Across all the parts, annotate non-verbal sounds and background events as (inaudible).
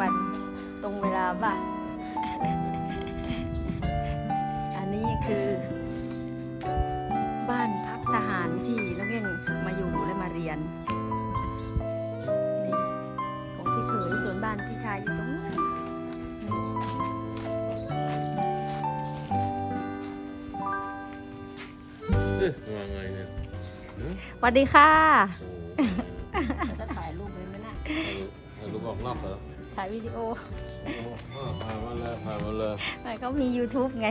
วันตรงเวลาบ้างอันนี้คือ บ้านพักทหารที่นักเรียนมาอยู่และมาเรียนนี่ของพี่เขยส่วนบ้านพี่ชายอยู่ตรงนู้นเอ๊ะมาไงเนี่ยหือสวัสดีค่ะ ถ่ายวิดีโอโอ้ถ่ายมาเลยถ่ายมาเลยมันก็มี YouTube ไง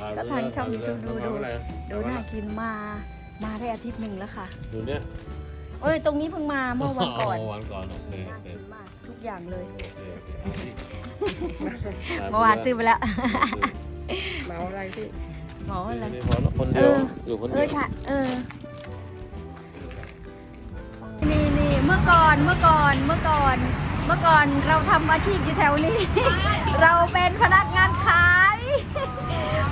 ถ่ายก็ทางช่อง YouTube ดูดูถ่ายมาเลยดูน่ากินมา มาได้อาทิตย์หนึ่งแล้วค่ะ ดูเนี่ยเอ้ย ตรงนี้เพิ่งมาเมื่อวันก่อนเมื่อวันก่อนโอเคน่าโอเคกินมากทุกอย่างเลยโอเคโอเคเอาดิถ่ยไปเมื่อวานซื้อไปแล้วเมาอะไรพี่หมออะไรนี่พอแล้วคนเดียวเอออยู่คนเอเดีอยวใช่เออนี่นี่เมื่อก่อนเมื่อก่อนเมื่อก่อน เมื่อก่อนเราทำอาชีพอยู่แถวนี้ เราเป็นพนักงานขาย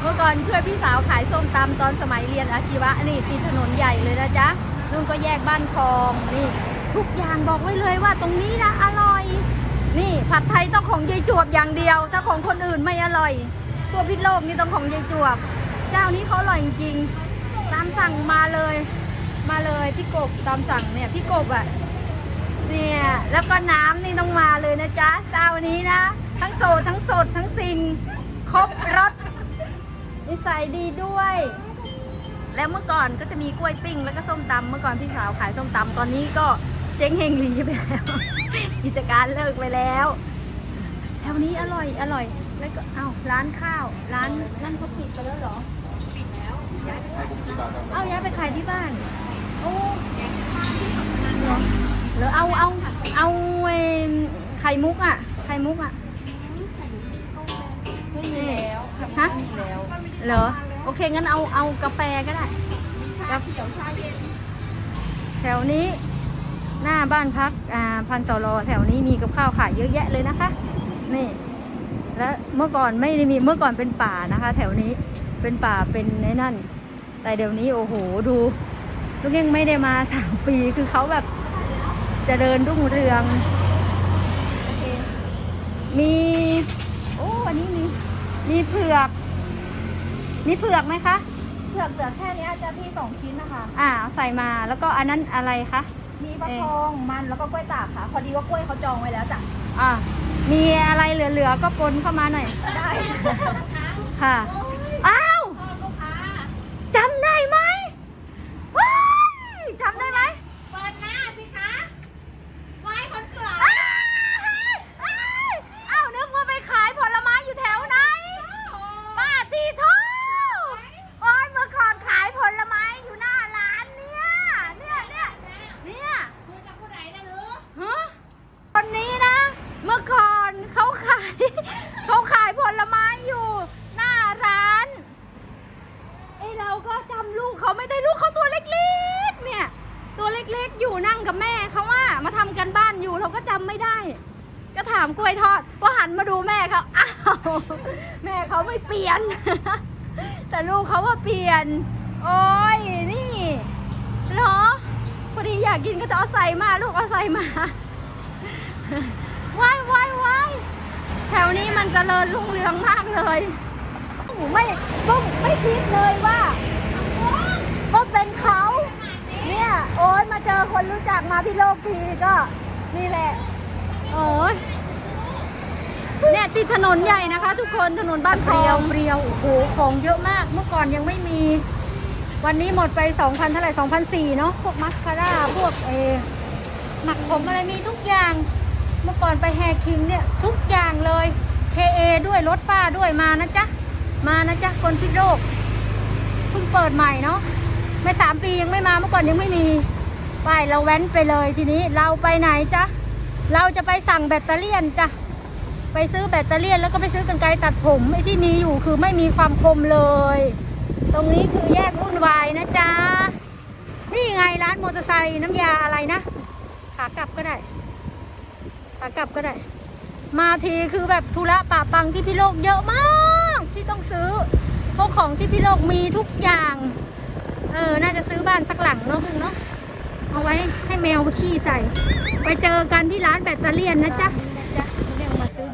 เมื่อก่อนช่วยพี่สาวขายส้มตำตอนสมัยเรียนอาชีวะนี่ติดถนนใหญ่เลยนะจ๊ะนุ่นก็แยกบ้านคลองนี่ทุกอย่างบอกไว้เลยว่าตรงนี้นะอร่อย นี่ผัดไทยต้องของยายจวบอย่างเดียว ถ้าของคนอื่นไม่อร่อยทั่วพิษโลกนี่ต้องของยายจวบ เจ้านี้เขาอร่อยจริงๆตามสั่งมาเลย มาเลยพี่กบตามสั่งเนี่ยพี่กบอะ เนี่ยแล้วก็น้ำนี่ต้องมาเลยนะจ๊ะเจ้านี้นะ ทั้งโสดทั้งสดทั้งซิงครบรสนิสัยดีด้วย แล้วเมื่อก่อนก็จะมีกล้วยปิ้ง แล้วก็ส้มตำเมื่อก่อนพี่สาวขายส้มตำตอนนี้ก็เจ๊งเฮงหลีไปแล้ว กิจการเลิกไปแล้วแถวนี้อร่อยอร่อย แล้วก็เอ้าร้านข้าว ร้านร้านเขาปิดไปแล้วเหรอเอาย้ายไปขายที่บ้าน โอ้เหรอ หรอเอาเอาเอาเอิ่มไข่มุกอะ ไข่มุกอะ ไม่มีแล้วฮะไม่มีแล้วเหรอ โอเค งั้นเอาเอากาแฟก็ได้ชาเขียวชาเย็น แถวนี้ หน้าบ้านพักอ่าพันต่อรอแถวนี้มีกับข้าวขายเยอะแยะเลยนะคะ นี่ แล้วเมื่อก่อนไม่ได้มีเมื่อก่อนเป็นป่านะคะ แถวนี้เป็นป่าเป็นในนั่น แต่เดี๋ยวนี้โอ้โหดู ลูกยังไม่ได้มาสามปีคือเขาแบบ เจริญรุ่งเรืองโอเคมีโอ้อันนี้มีมีเผือก มีเผือกไหมคะ เผือกเหลือแค่นี้จะพี่สองชิ้นนะคะ อ่าเอาใส่มาแล้วก็อันนั้นอะไรคะมีฟักทองมันแล้วก็กล้วยตากค่ะ พอดีว่ากล้วยเขาจองไว้แล้วจ้ะอ่ามีอะไรเหลือๆก็ปนเข้ามาหน่อยได้ค่ะ อ้าว ลูกค้า จำได้ไหมว้ายจำได้ไหม เปิดหน้าสิคะไว้คนเสือ อ้าวอ้าวอ้าวนึกว่าไปขายผลไม้อยู่แถวไหนป้าทีทูโอ้ยเมื่อก่อนขายผลไม้อยู่หน้าร้านเนี่ย เนี่ยเนี่ยเนี่ย คุยกับผู้ใดนะหรือ ฮะคนนี้นะ เมื่อก่อนเขาขาย เขาขายผลไม้อยู่ หน้าร้านไอเราก็จำลูกเขาไม่ได้ลูกเขาตัวเล็กๆ เนี่ย ตัวเล็กๆอยู่นั่งกับแม่เขาว่ามาทำกันบ้านอยู่เราก็จำไม่ได้ ก็ถามกล้วยทอดพอหันมาดูแม่เขาอ้าวแม่เขาไม่เปลี่ยน แต่ลูกเขาว่าเปลี่ยน โอ้ยนี่เหรอพอดีอยากกินก็จะเอาใส่มาลูกเอาใส่มาว้ายว้ายว้ายแถวนี้มันเจริญรุ่งเรืองมากเลยไม่ปุ้มไม่คิดเลยว่าว่าเป็นเขาเนี่ยโอ้ยมาเจอคนรู้จักมาพี่โลกทีก็นี่แหละโอ้ย เนี่ยติดถนนใหญ่นะคะ ทุกคนถนนบ้านคลองเรียวโอ้โหของเยอะมากเมื่อก่อนยังไม่มี วันนี้หมดไป 2,000เท่าไหร่2,004เนาะพวกมัสคาร่าพวกเอหมักผมอะไรมีทุกอย่าง เมื่อก่อนไปแฮคิงเนี่ยทุกอย่างเลย KA ด้วยรถป้าด้วยมานะจ๊ะ มานะจ๊ะ คนพิษโลกเพิ่งเปิดใหม่เนาะไม่สามปียังไม่มาเมื่อก่อนยังไม่มีไปเราแว้นไปเลยทีนี้เราไปไหนจ๊ะ เราจะไปสั่งแบตเตอรี่จ้ะ ไปซื้อแบตเตอรี่แล้วก็ไปซื้อกันไกรตัดผมไอ้ที่มีอยู่คือไม่มีความคมเลย ตรงนี้คือแยกวุ่นวายนะจ๊ะนี่ไงร้านมอเตอร์ไซค์น้ำยาอะไรนะ ขากลับก็ได้ ขากลับก็ได้ มาทีคือแบบธุระปะปังที่พี่โลกเยอะมากที่ต้องซื้อพวกของที่พี่โลกมีทุกอย่าง เออ น่าจะซื้อบ้านสักหลังเนาะเนาะเอาไว้ให้แมวขี้ใส่ ไปเจอกันที่ร้านแบตเตอรี่นะจ๊ะ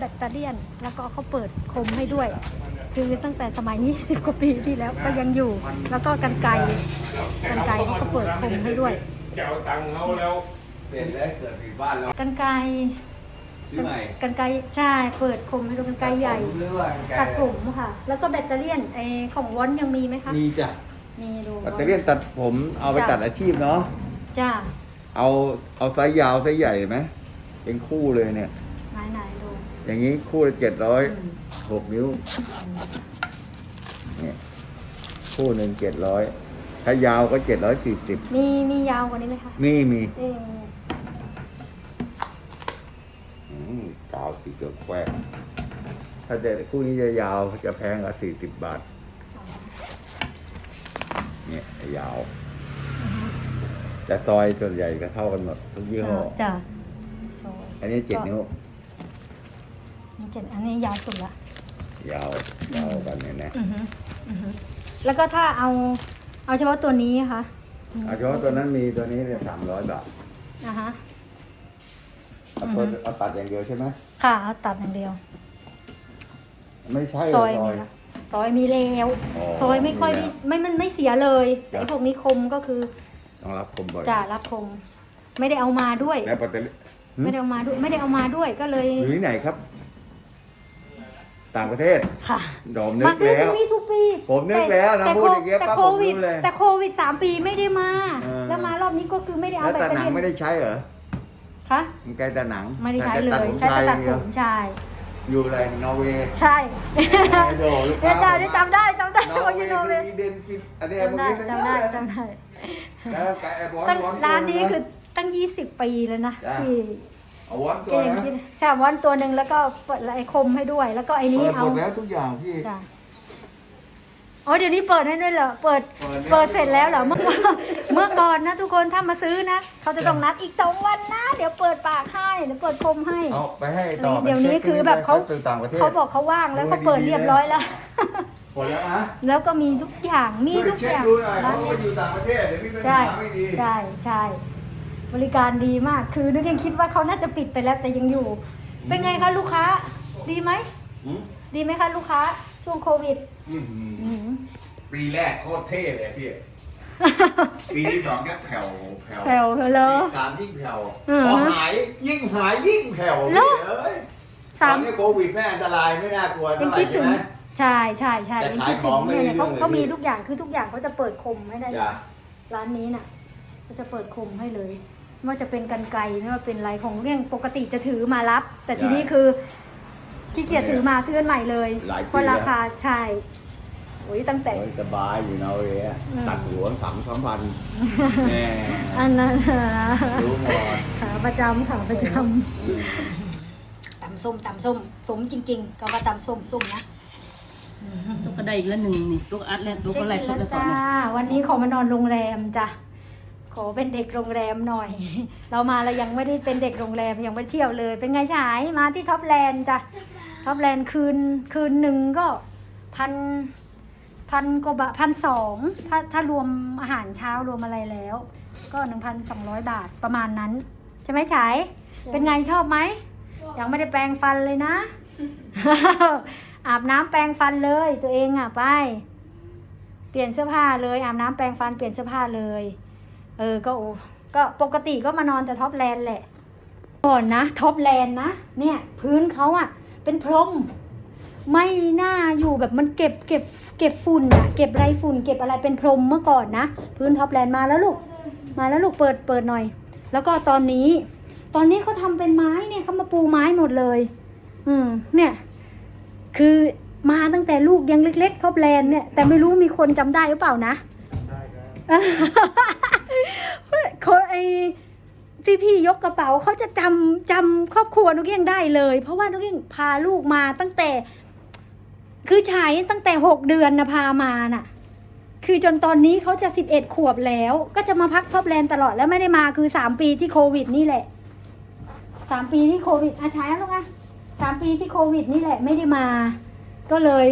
แบตเตอรี่ยน แล้วก็เขาเปิดคมให้ด้วย คือตั้งแต่สมัย20กว่าปีที่แล้วก็ยังอยู่ แล้วก็กันไกรกันไกรเขาก็เปิดคมให้ด้วยจะเอาตังค์เขาแล้วเสร็จแล้วเกิดผิดบ้านแล้วกันไกรซื้อใหม่กันไกรใช่เปิดคมให้ดูกันไกรใหญ่หรือว่ากันไกลตัดผมค่ะ แล้วก็แบตเตอรี่ยนไอของวอนยังมีไหมคะมีจ้ะมีดูแบตเตอรี่ยนตัดผมเอาไปตัดอาชีพเนาะจ้าเอาเอาไซส์ยาวไซส์ใหญ่ไหมเป็นคู่เลยเนี่ยไหนไหนดู อย่างนี้คู่ละเจ็ดร้อยอืมหกนิ้วเนี่ยคู่หนึ่งเจ็ดร้อยถ้ายาวก็เจ็ดร้อยสี่สิบมีมียาวกว่านี้ไหมคะมีมีเอ๊ะอืมกาวสีเกือบแควกถ้าเด็คู่นี้จะยาวจะแพงกว่าสี่สิบบาท เนี่ยยาว แต่ซอยส่วนใหญ่ก็เท่ากันหมดทุกยี่ห้อจ้าซอยอันนี้เจ็ดนิ้ว นี่เจ็ดอันนี้ยาวสุดละ ยาวยาวกันเนี่ยนะอือฮึอือฮึแล้วก็ถ้าเอาเอาเฉพาะตัวนี้ค่ะเอาเฉพาะตัวนั้นมีตัวนี้เนี่ยสามร้อยบาทนะฮะเอาตัวเอาตัดอย่างเดียวใช่ไหมค่ะเอาตัดอย่างเดียว ไม่ใช่ซอยซมีอยละซอยมีแล้วอ๋อซอยไม่ค่อยมีได้แล้วไม่มันไม่เสียเลยแต่ครับ ไอ้พวกนี้คมก็คือต้องรับคมบ่อยจ่ารับคม ไม่ได้เอามาด้วย แล้วปัตเตอรี่ไม่ได้เอามาด้วย ไม่ได้เอามาด้วยก็เลยอยู่ที่ไหนครับ ต่างประเทศค่ะโดมนึมากซื้อแล้ตรว งนี้ทุกปีผมนึกแล้วนะแต่พูดอย่างเงี้ยแต่ปั๊บโควิดผมรู้เลยแต่โควิดสามปีไม่ได้มา เออ แล้วมารอบนี้ก็คือไม่ได้เอาแล้วแบตแต่เตอหนังรี่ไม่ได้ใช้เหรอคะมันไกลแต่หนังไม่ได้ใช้เลแต่ยผมใช้แต่ตัดเดีผยวมใช่อยู่อะไรนอร์เวย์ ใช่โดลูกเดี๋ยวค้า จำได้จำได้จำได้นอว่าร์อเวยู่ย์โนเวคือย์อีเดนฟิตอันนี้จำได้พวกนี้จำได้ทั้งจำได้ แล้วไก่ไอ้บอลตั้งวอนตัวร้านนี้ะคือตั้ง 20 ปีแล้วนะจ้ะ ที่ เอาวอนตัก็วยังนะคิดใช่วันตัวหนึ่งแล้วก็เปิดไอ้คมให้ด้วย แล้วก็ไอ้นี้เปิดหเอามดแล้วทุกอย่างพี่ จ้ะอ๋อเดี๋ยวนี้เปิดได้ด้วยเหรอเปิดเปิดแล้วเปิดเสร็จแล้วเหรอเมื่อเมื่อก่อนนะ ทุกคนถ้ามาซื้อนะเขาจะต้องนัดอีกสองวันนะเดี๋ยวเปิดปากให้เดี๋ยวเปิดคมให้ เอาไปให้ต่อเดี๋ยวนี้คือแบบเขา ไปต่างประเทศ เขาบอกเขาว่างแล้วเขาเปิดเรียบร้อยแล้ว หมดแล้วนะแล้วก็มีทุกอย่างมีทุกช่วอย่างเช็คดูหน่อยร้าเขานไปเนี้ยอยู่ต่างประเทศเดี๋ยวมีปัญใช่หาไม่ดีใช่ใช่ บริการดีมาก คือนึกยังคิดว่าเขาน่าจะปิดไปแล้วแต่ยังอยู่ เป็นไงคะลูกค้า ดีไหมหืมดีไหมคะลูกค้า ช่วงโควิด อื้อหืออื้อหือปีแรกโคตรเท่เลยพี่ ปีที่สองเนี่ยแผ่วแผ่วแผ่วเลยปีสามยิ่งแผ่วอือพฮะอหายยิ่งหายยิ่งแผ่วแล้พี่ว เอ้ยตสาอมนนี้โควิดแม่อันตรายไม่น่ากลัวยัเท่างไหร่คิดใช่ถึงไหม ใช่ใช่ใช่แต่ยังขายคิดขถึองงไม่เนี่ยได้เขาเรื่องเลย เขามีพี่ทุกอย่างคือทุกอย่างเขาจะเปิดคมให้ได้ จ้ะร้านนี้น่ะเขาจะเปิดคมให้เลย ไม่ว่าจะเป็นกันไกรไม่ว่าเป็นอะไรของเรื่องปกติจะถือมารับ แต่ทีนี้คือขี้เกียจถือมาซื้ออันใหม่เลยหลายปีเพราะราแล้วคาใช่โอ้ยตั้งแต่ โอ้ยสบายอยู่นอร์เวย์อะอืมตัดหัวสามสามพันแน่อันนั้นน่ะรู้หมดขาประจำขาประจำตำส้มตำส้มสมจริงๆ ก็ว่าตำส้มส้มนะตุ๊กก็ได้อีกแล้วหนึ่งนี่ตุ๊กอัดแล้วตุ๊กก็ไล่สดแล้วตอนจ้านี้วันนี้ขอมานอนโรงแรมจ้ะ ขอเป็นเด็กโรงแรมหน่อย เรามาเรายังไม่ได้เป็นเด็กโรงแรมยังไม่เที่ยวเลย เป็นไงฉายมาที่ท็อปแลนด์จ้ะท็อปแลนด์คืนคืนหนึ่งก็พันพันกว่าบาทพันสองถ้าถ้ารวมอาหารเช้ารวมอะไรแล้ว ก็หนึ่งพันสองร้อยบาทประมาณนั้น ใช่ไหมฉายเป็นไงชอบไหมยังไม่ได้แปรงฟันเลยนะ อาบน้ำแปรงฟันเลยตัวเองอะไป เปลี่ยนเสื้อผ้าเลย อาบน้ำแปรงฟันเปลี่ยนเสื้อผ้าเลย เออก็ก็ปกติก็มานอนแต่ท็อปแลนด์แหละก่อนนะท็อปแลนด์นะเนี่ยพื้นเขาอะเป็นพรมไม่น่าอยู่แบบมันเก็บเก็บเก็บฝุ่นอะเก็บไรฝุ่น เก็บอะไรเป็นพรมเมื่อก่อนนะ พื้นท็อปแลนด์มาแล้วลูก มาแล้วลูกเปิดเปิดหน่อย แล้วก็ตอนนี้ ตอนนี้เขาทำเป็นไม้เนี่ยเขามาปูไม้หมดเลย อืมเนี่ย คือมาตั้งแต่ลูกยังเล็กๆท็อปแลนด์เนี่ยแต่ไม่รู้มีคนจำได้หรือเปล่านะ เขาไอพี่พี่ๆยกกระเป๋าเขาจะจำจำครอบครัวนุกเอี้ยงได้เลย เพราะว่านุกเอี้ยงพาลูกมาตั้งแต่ คือชายตั้งแต่หกเดือนนะพามาน่ะ คือจนตอนนี้เขาจะสิบเอ็ดขวบแล้ว ก็จะมาพักท็อปแลนด์ตลอดแล้วไม่ได้มาคือสามปีที่โควิดนี่แหละสามปีที่โควิดอาชายลูกอะสามปีที่โควิดนี่แหละไม่ได้มา ก็เลย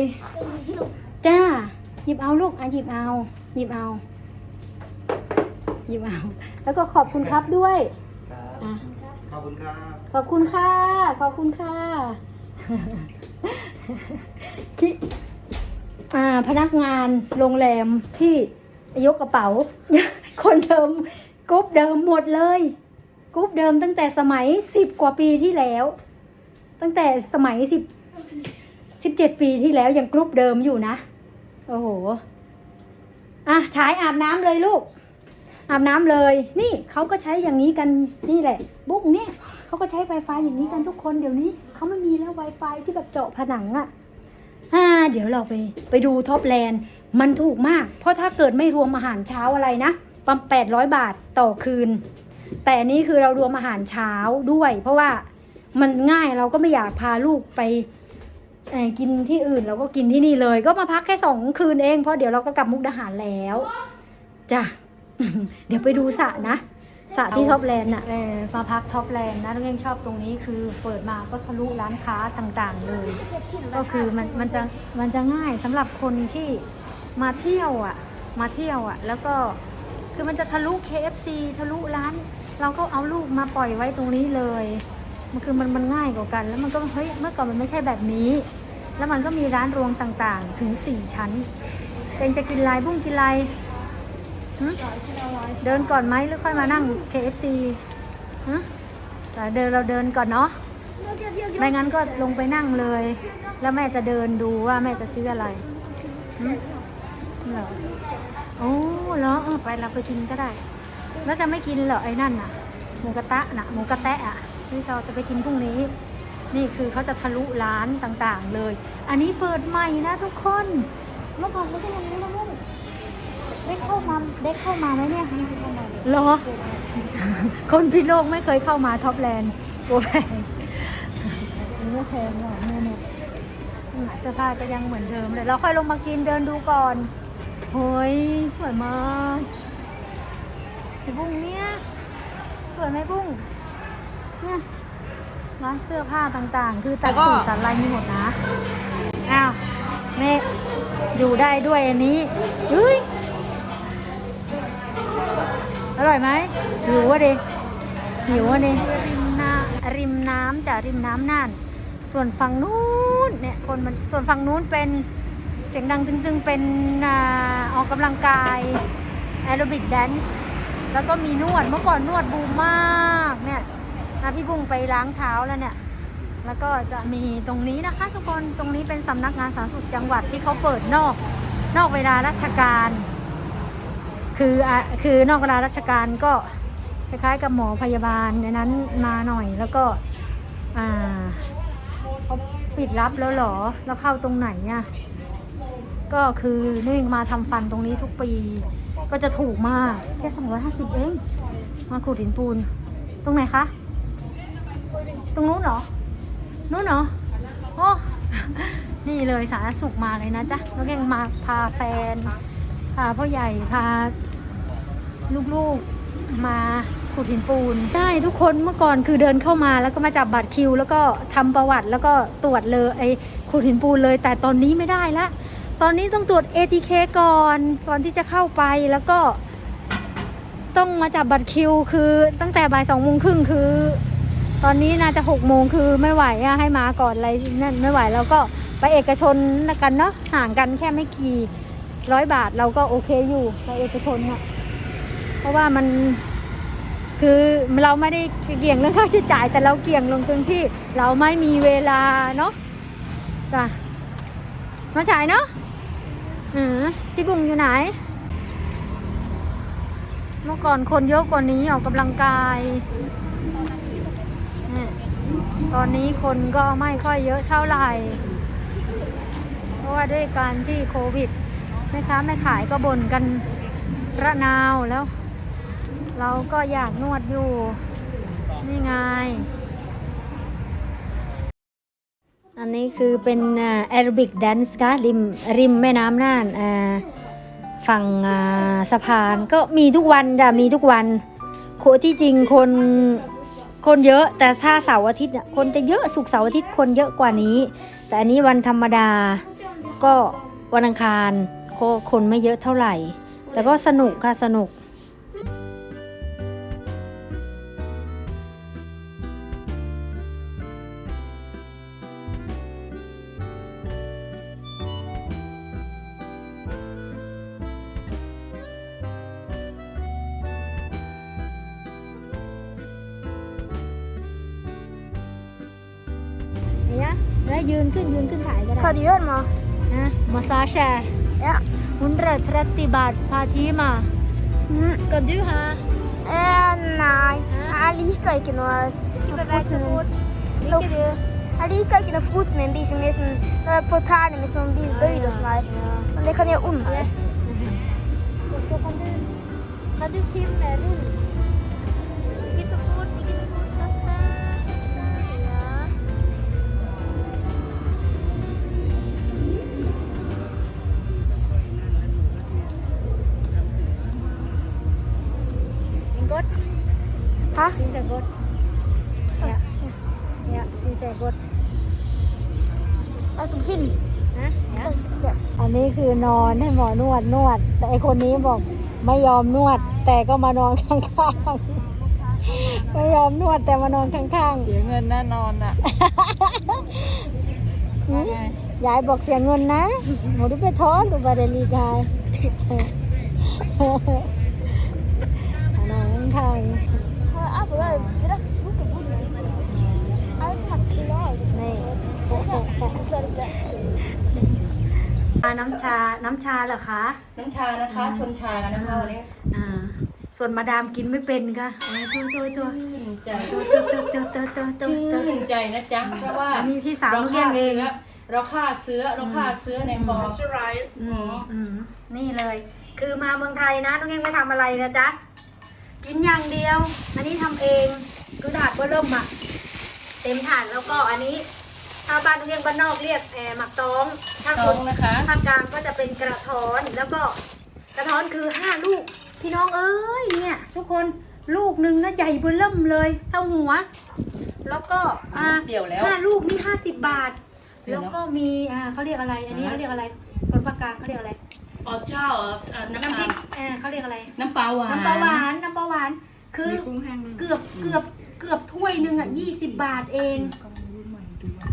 จ้า หยิบเอาลูกอะหยิบเอา หยิบเอาห ยิบเอาแล้วก็ขอบคุณครับด้วยอะขอบคุณครับ ขอบคุณค่ะ ขอบคุณค่ะคิอ่าพนักงานโรงแรมที่ยกกระเป๋า คนเดิมกรุ๊ปเดิมหมดเลยกรุ๊ปเดิมตั้งแต่สมัยสิบกว่าปีที่แล้ว ตั้งแต่สมัยสิบสิบเจ็ดปีที่แล้วยังกรุ๊ปเดิมอยู่นะ โอ้โห อะฉายอาบน้ำเลยลูก อาบน้ำเลย นี่เขาก็ใช้อย่างนี้กันนี่แหละ บุ๊กเนี่ยเขาก็ใช้ Wi-Fi อย่างนี้กันทุกคนเดี๋ยวนี้เขาไม่มีแล้ว Wi-Fi ที่แบบเจาะผนังอะอ่าเดี๋ยวเราไปไปดูท็อปแลนด์มันถูกมาก เพราะถ้าเกิดไม่รวมอาหารเช้าอะไรนะประมาณแปดร้อยบาทต่อคืน แต่อันนี้คือเรารวมอาหารเช้าด้วย เพราะว่ามันง่ายเราก็ไม่อยากพาลูกไปกินที่อื่นเราก็กินที่นี่เลย ก็มาพักแค่สองคืนเองเพราะเดี๋ยวเราก็กลับมุกดาหารแล้วจ้ะ เดี๋ยวไปดูสระนะสระที่ท็อปแลนด์น่ะมาพักท็อปแลนด์นะน้องเองชอบตรงนี้คือเปิดมาก็ทะลุร้านค้าต่างๆเลย ก็คือมันมันจะมันจะง่ายสำหรับคนที่มาเที่ยวอะ มาเที่ยวอะ แล้วก็คือมันจะทะลุ KFC ทะลุร้าน เราก็เอาลูกมาปล่อยไว้ตรงนี้เลย มันคือมันมันง่ายกว่ากัน แล้วมันก็เฮ้ยเมื่อก่อนมันไม่ใช่แบบนี้ แล้วมันก็มีร้านรวงต่างๆ ถึงสี่ชั้นเองจะกินลายบุ้งกินลาย เดินก่อนไหมหรือค่อยมานั่ง KFC ฮะแต่เดินเราเดินก่อนเนาะไม่งั้นก็ลงไปนั่งเลย แล้วแม่จะเดินดูว่าแม่จะซื้ออะไรหึเหรอโอ้เหรอไปเราไปกินก็ได้ แล้วจะไม่กินเหรอไอ้นั่นน่ะ หมูกระทะน่ะหมูกระแตะอะที่เราจะไปกินพรุ่งนี้ นี่คือเขาจะทะลุร้านต่างๆเลย อันนี้เปิดใหม่นะทุกคนเมื่อก่อนไม่ใช่อย่างนี้นะลูก ได้เข้ามาได้เข้ามาไหมเนี่ยเหรอ คนพิโลกไม่เคยเข้ามาท็อปแลนด์โอ้ยนี่ก็แพงหน่อยแม่เนี่ยเสื้อผ้าก็ยังเหมือนเดิมเลยเราค่อยลงมากินเดินดูก่อนโอ้ยสวยมากไอ้บุ้งเนี่ยสวยไหมบุ้งเนี่ยร้านเสื้อผ้าต่างๆ คือตัดสูตรตัดลายมีหมดนะอ้าวเมฆอยู่ได้ด้วยอันนี้เฮ้ย อร่อยไหมหิวอะดิหิวอะดิริมน้ำริมน้ำจากริมน้ำน่าน ส่วนฝั่งนู้นเนี่ยคนมันส่วนฝั่งนู้นเป็นเสียงดังตึงๆเป็นอออกกำลังกายแอโรบิกแดนซ์แล้วก็มีนวดเมื่อก่อนนวดบูมมากเนี่ยนะพี่บุ้งไปล้างเท้าแล้วเนี่ย แล้วก็จะมีตรงนี้นะคะทุกคนตรงนี้เป็นสำนักงานสาธารณสุขจังหวัดที่เขาเปิดนอก นอกเวลาราชการ คืออะคือนอกเวลาราชการก็คล้ายๆกับหมอพยาบาลในนั้นมาหน่อยแล้วก็อ่าเขาปิดรับแล้วเหรอ แล้วเข้าตรงไหนอะก็คือนี่มาทำฟันตรงนี้ทุกปี ก็จะถูกมากแค่250เอง มาขูดหินปูน ตรงไหนคะ ตรงนู้นเหรอ นู้นเหรอ โอ้ นี่เลยสาธารณสุขมาเลยนะจ๊ะแล้วยังมาพาแฟนาพ่อใหญ่พาลูกๆมาขูดหินปูนได้ทุกคนเมื่อก่อนคือเดินเข้ามาแล้วก็มาจับบัตรคิว แล้วก็ทำประวัติแล้วก็ตรวจเลยไอ้ขูดหินปูนเลย แต่ตอนนี้ไม่ได้ละ ตอนนี้ต้องตรวจ ATK ก่อนก่อนที่จะเข้าไปแล้วก็ ต้องมาจับบัตรคิว คือตั้งแต่บ่ายสองโมงครึ่งคือ ตอนนี้น่าจะหกโมงคือไม่ไหวอะให้มาก่อนอะไรนั่นไม่ไหวแล้วก็ไปเอกชนละกันเนาะห่างกันแค่ไม่กี่ ร้อยบาทเราก็โอเคอยู่ไปเอกชนอะเพราะว่ามันคือเราไม่ได้เกี่ยงเรื่องค่าใช้จ่าย แต่เราเกี่ยงลงตรงที่เราไม่มีเวลาเนาะจ้ะมาฉายเนาะอืมพี่บุ้งอยู่ไหน เมื่อก่อนคนเยอะกว่านี้ออกกำลังกายเนี่ยตอนนี้คนก็ไม่ค่อยเยอะเท่าไหร่ เพราะว่าด้วยการที่โควิด แม่ค้าแม่ขายก็บ่นกันระนาวแล้ว เราก็อยากนวดอยู่ นี่ไง อันนี้คือเป็นแอโรบิกแดนซ์ค่ะริมริมแม่น้ำน่านฝั่งสะพานก็มีทุกวันจะมีทุกวัน โคที่จริงคนคนเยอะแต่ถ้าเสาร์อาทิตย์คนจะเยอะสุกเสาร์อาทิตย์คนเยอะกว่านี้ แต่อันนี้วันธรรมดาก็วันอังคาร ก็คนไม่เยอะเท่าไหร่ แต่ก็สนุกค่ะสนุกแล้วยืนขึ้นยืนขึ้นถ่ายก็ได้ขอดีเ gjør, ma? Eh, massasje. 130 baht per time. mm. Skal du ha? eh, Nei, jeg liker ikke noe Ikke beveg så fort. Liker du? Jeg liker ikke når foten min blir så mye sånn på tærne mine som blir bøyd og sånn her. Men det kan gjøre vondt. (laughs) Kan du, kan du filme rundt. นนี้คือนอนให้หมอนวดนวด แต่ไอคนนี้บอกไม่ยอมนวด แต่ก็มานอนข้างๆไม่ยอมนวดแต่มานอนข้างๆ เสียเงินแน่นอนอะหืมยายบอกเสียเงินนะหนูดูไปท้อนดูบาเดลีกายนอนข้าง Jeg får være rett borte bordet. Jeg er helt klar. ๆ นี่ Jeg klarer ikke det. น้ำชา น้ำชาเหรอคะ น้ำชานะคะ ชนชากันนะคะวันนี้อ่า ส่วนมาดามกินไม่เป็นค่ะเอาตัวตัวตัวชื่นใจตัวตัวตัวตัวตัวตัวตัวชื่นใจนะจ๊ะ เพราะว่าอันนี้พี่สาวเราลูกเลี้ฆ่ายงเอเชื้งอเราฆ่าเชื้อเราฆ่าเชื้อในคอ moisturize อืมอืมนี่เลย คือมาเมืองไทยนะน้องเองไม่ทำอะไรนะจ๊ะ กินอย่างเดียว อันนี้ทำเอง คือถาดก็เริ่มอะเต็มถาดแล้วก็อันนี้ ถ้าบ้านน้องเองบ้านนอกเรียกแออหมักตองถ้าตคอนงนะคะ ภาคกลางก็จะเป็นกระท้อนแล้วก็กระท้อนคือห้าลูก พี่น้องเอ้ยเนี่ย ทุกคนลูกหนึ่งนะใหญ่เบิ่มเลย เท่าหัว แล้วก็อ่าเดี่ยวแล้ว ห้าลูกนี่ห้าสิบบาท เดี๋ยวแล้วนะก็มีอ่าเขาเรียกอะไร อันนี้เขาเรียกอะไรคนภาคกลางเขาเรียกอะไรอ๋อเจ้าเอ่อน้ำน้ำพปริลากอ่าเขาเรียกอะไร น้ำปลาหวานน้ำปลาหวานน้ำปลาหวานคือมีกุ้งแห้งด้วยเกือบเกือบเกือบถ้วยหนึ่งอะยี่สิบบาทเอง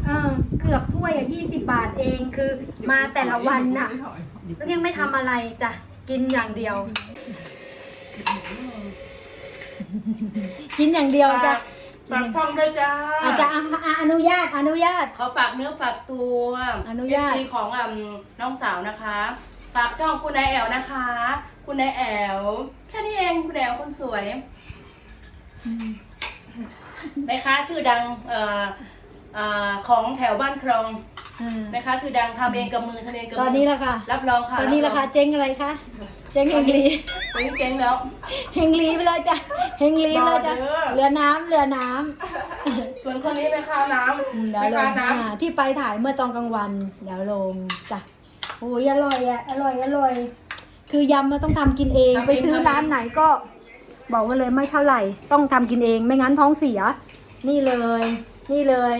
เออเกือบถ้วยอะยี่สิบบาทเองคือมาแต่ละวันน่ะแล้วยังไม่ทำอะไรจ้ะกินอย่างเดียว กินอย่างเดียวจ้ะฝากช่องด้วยจ้าอาจจะอนุญาตอนุญาต เขาฝากเนื้อฝากตัวอนุญาต FC ของอ่ำน้องสาวนะคะ ฝากช่องคุณนายแอลนะคะ คุณนายแอลแค่นี้เองคุณนายแอลคนสวยแม่ค้าชื่อดังเอ่อเอ่อของแถวบ้านครองเออแม่ค้าชื่อดังทำเองกับมือทำเองกับตมือนนี้ละค่ะ รับรองค่ะตอนนี้ราคาเจ๊งอะไรคะเจ๊งเฮงลีตอนนี้เจ๊งแล้ว เฮงลีไปเลยจ้ะเฮงลีไปเลยจ้ะรอเด้อเหลือน้ำเหลือน้ส่วนคนนี้แม่ค้าน้ำอืมำเดี๋ยวแม่ลค้างน้อ่าที่ไปถ่ายเมื่อตอนกลางวันเดี๋ยวลงจ้ะโอ้ยอร่อยอะอร่อยอร่อย คือยำมันต้องทำกินเองไปซื้อร้านไหนก็ บอกไว้เลยไม่เท่าไหร่ ต้องทำกินเองไม่งั้นท้องเสีย นี่เลย นี่เลย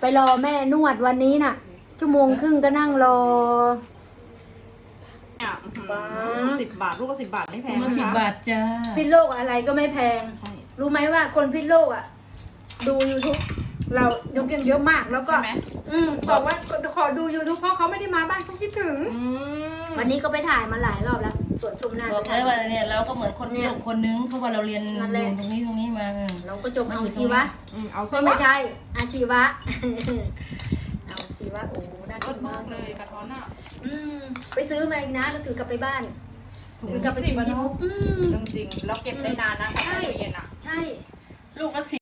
ไปรอแม่นวดวันนี้น่ะ ชั่วโมงครึ่งก็นั่งรอ เนี่ยสิบบาทลูกก็สิบบาทไม่แพงำมาสิบบาทจ้าพิษโลกอะไรก็ไม่แพง ใช่รู้ไหมว่าคนพิษโลกอะ ดู YouTube เราดูกันเยอะมากแล้วก็ ใช่ไหมอืมบอกว่าขอดู YouTube เพราะเขาไม่ได้มาบ้านเขาคิดถึง อืมวันนี้ก็ไปถ่ายมาหลายรอบแล้ว สวนชมนาบอกเลยว่าเนี่ยเราก็เหมือนคนที่ลงคนนึงเพราะว่าเราเรียนนั่นแหละตรงนี้ตรงนี้มาเออเราก็จบเอาชีวะอืมเอาก็เส้นไม่ใช่อาชีวะเอาชีวะโอ้น่าก็กินมามากกเลยกระท้อนอะอืมไปซื้อมาอีกนะก็ถือกลับไปบ้านถุงถือกลับไปกินที่มุกอืมจริงๆแล้วเก็บได้นานนะถ้าใช่ตู้เย็นอะใช่ลูกละสิ